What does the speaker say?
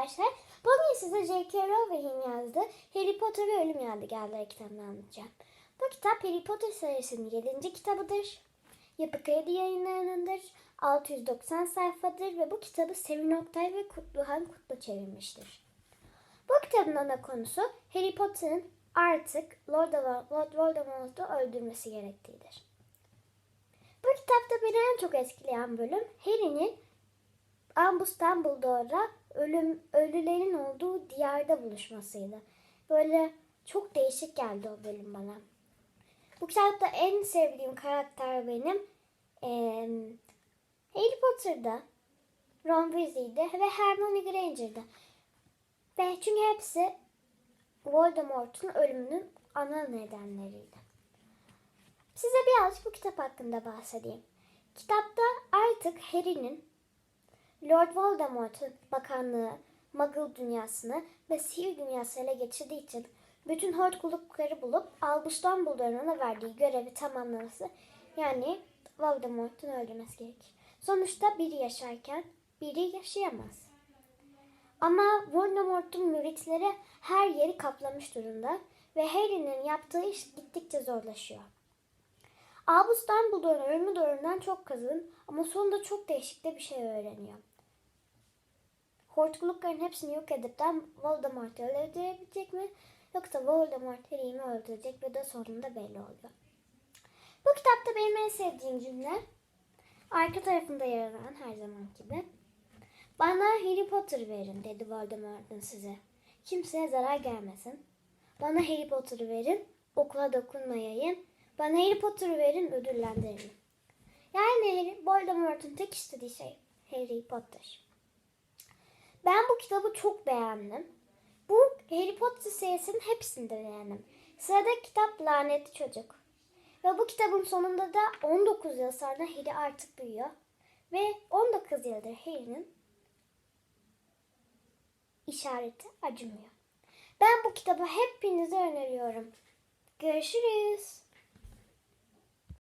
arkadaşlar. Bugün size J.K. Rowling'in yazdığı Harry Potter ve Ölüm Yadigarları kitabını anlatacağım. Bu kitap Harry Potter serisinin 7. kitabıdır. Yapı Kredi yayınlarındadır. 690 sayfadır ve bu kitabı Sevin Oktay ve Kutluhan Kutlu çevirmiştir. Bu kitabın ana konusu Harry Potter'ın artık Lord, Lord Voldemort'u öldürmesi gerektiğidir. Bu kitapta beni en çok etkileyen bölüm Harry'nin Albus Dumbledore'la ölüm, ölülerin olduğu diyarda buluşmasıydı. Böyle çok değişik geldi o bölüm bana. Bu kitapta en sevdiğim karakter benim eee, Harry Potter'da, Ron Weasley'de ve Hermione Granger'da. Ve çünkü hepsi Voldemort'un ölümünün ana nedenleriydi. Size birazcık bu kitap hakkında bahsedeyim. Kitapta artık Harry'nin Lord Voldemort'un bakanlığı, Muggle dünyasını ve sihir dünyası ele geçirdiği için bütün hortkulukları bulup Albus Dumbledore'un ona verdiği görevi tamamlaması yani Voldemort'un öldürmesi gerekir. Sonuçta biri yaşarken biri yaşayamaz. Ama Voldemort'un müritleri her yeri kaplamış durumda ve Harry'nin yaptığı iş gittikçe zorlaşıyor. Albus Dumbledore'un ölümü doğrudan çok kızgın ama sonunda çok değişik de bir şey öğreniyor. Hortkulukların hepsini yok edip de Voldemort'u öldürebilecek mi? Yoksa Voldemort Harry'i mi öldürecek ve de sonunda belli oluyor. Bu kitapta benim en sevdiğim cümle arka tarafında yer alan her zaman gibi. Bana Harry Potter verin dedi Voldemort'un size. Kimseye zarar gelmesin. Bana Harry Potter'ı verin, okula dokunmayayım. Bana Harry Potter'ı verin, ödüllendirin. Yani Harry, Voldemort'un tek istediği şey Harry Potter. Ben bu kitabı çok beğendim. Bu Harry Potter serisinin hepsini de beğendim. Sıradaki kitap Lanetli Çocuk. Ve bu kitabın sonunda da 19 yıl sonra Harry artık büyüyor. Ve 19 yıldır Harry'nin işareti acımıyor. Ben bu kitabı hepinize öneriyorum. Görüşürüz.